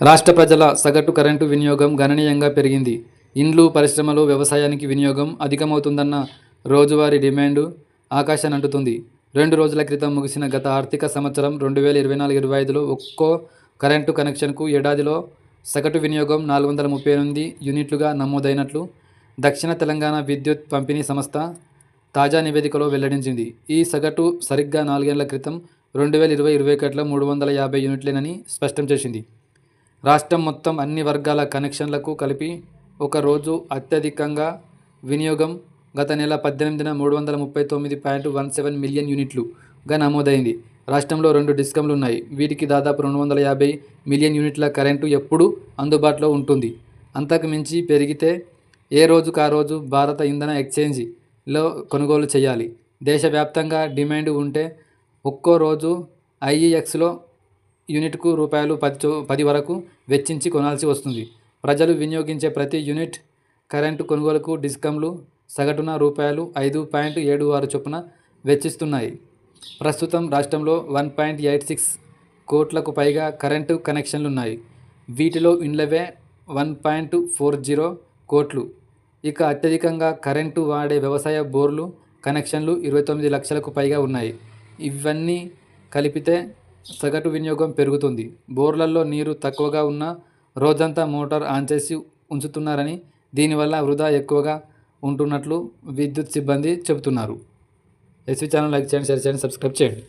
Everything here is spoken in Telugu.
రాష్ట్ర ప్రజల సగటు కరెంటు వినియోగం గణనీయంగా పెరిగింది. ఇండ్లు పరిశ్రమలు వ్యవసాయానికి వినియోగం అధికమవుతుందన్న రోజువారీ డిమాండ్ ఆకాశాన్ని అంటుతుంది. రెండు రోజుల క్రితం ముగిసిన గత ఆర్థిక సంవత్సరం రెండు వేల ఇరవై నాలుగు ఇరవై ఐదులో ఒక్కో కరెంటు కనెక్షన్కు ఏడాదిలో సగటు వినియోగం నాలుగు వందల ముప్పై ఎనిమిది యూనిట్లుగా నమోదైనట్లు దక్షిణ తెలంగాణ విద్యుత్ పంపిణీ సంస్థ తాజా నివేదికలో వెల్లడించింది. ఈ సగటు సరిగ్గా నాలుగేళ్ళ క్రితం రెండు వేల ఇరవై ఇరవై ఒకటిలో మూడు వందల యాభై యూనిట్లేనని స్పష్టం చేసింది. రాష్ట్రం మొత్తం అన్ని వర్గాల కనెక్షన్లకు కలిపి ఒక రోజు అత్యధికంగా వినియోగం గత నెల పద్దెనిమిదిన మూడు వందల ముప్పై తొమ్మిది పాయింట్ వన్ సెవెన్ మిలియన్ యూనిట్లుగా నమోదైంది. రాష్ట్రంలో రెండు డిస్కంలు ఉన్నాయి. వీటికి దాదాపు రెండు వందల యాభై మిలియన్ యూనిట్ల కరెంటు ఎప్పుడూ అందుబాటులో ఉంటుంది. అంతకు మించి పెరిగితే ఏ రోజుకు ఆ రోజు భారత ఇంధన ఎక్స్చేంజ్లో కొనుగోలు చేయాలి. దేశవ్యాప్తంగా డిమాండ్ ఉంటే ఒక్కో రోజు ఐఈఎక్స్లో యూనిట్కు రూపాయలు పది పది వరకు వెచ్చించి కొనాల్సి వస్తుంది. ప్రజలు వినియోగించే ప్రతి యూనిట్ కరెంటు కొనుగోలుకు డిస్కంలు సగటున రూపాయలు ఐదు పాయింట్ ఏడు ఆరు చొప్పున వెచ్చిస్తున్నాయి. ప్రస్తుతం రాష్ట్రంలో వన్ పాయింట్ ఎయిట్ సిక్స్ కోట్లకు పైగా కరెంటు కనెక్షన్లు ఉన్నాయి వీటిలో ఇండ్లవే వన్ పాయింట్ ఫోర్ జీరో కోట్లు. ఇక అత్యధికంగా కరెంటు వాడే వ్యవసాయ బోర్లు కనెక్షన్లు ఇరవై తొమ్మిది లక్షలకు పైగా ఉన్నాయి. ఇవన్నీ కలిపితే సగటు వినియోగం పెరుగుతుంది. బోర్లలో నీరు తక్కువగా ఉన్న రోజంతా మోటార్ ఆన్ చేసి ఉంచుతున్నారని దీనివల్ల వృధా ఎక్కువగా ఉంటున్నట్లు విద్యుత్ సిబ్బంది చెబుతున్నారు. ఎస్వి ఛానల్ లైక్ చేయండి షేర్ చేయండి సబ్స్క్రైబ్ చేయండి.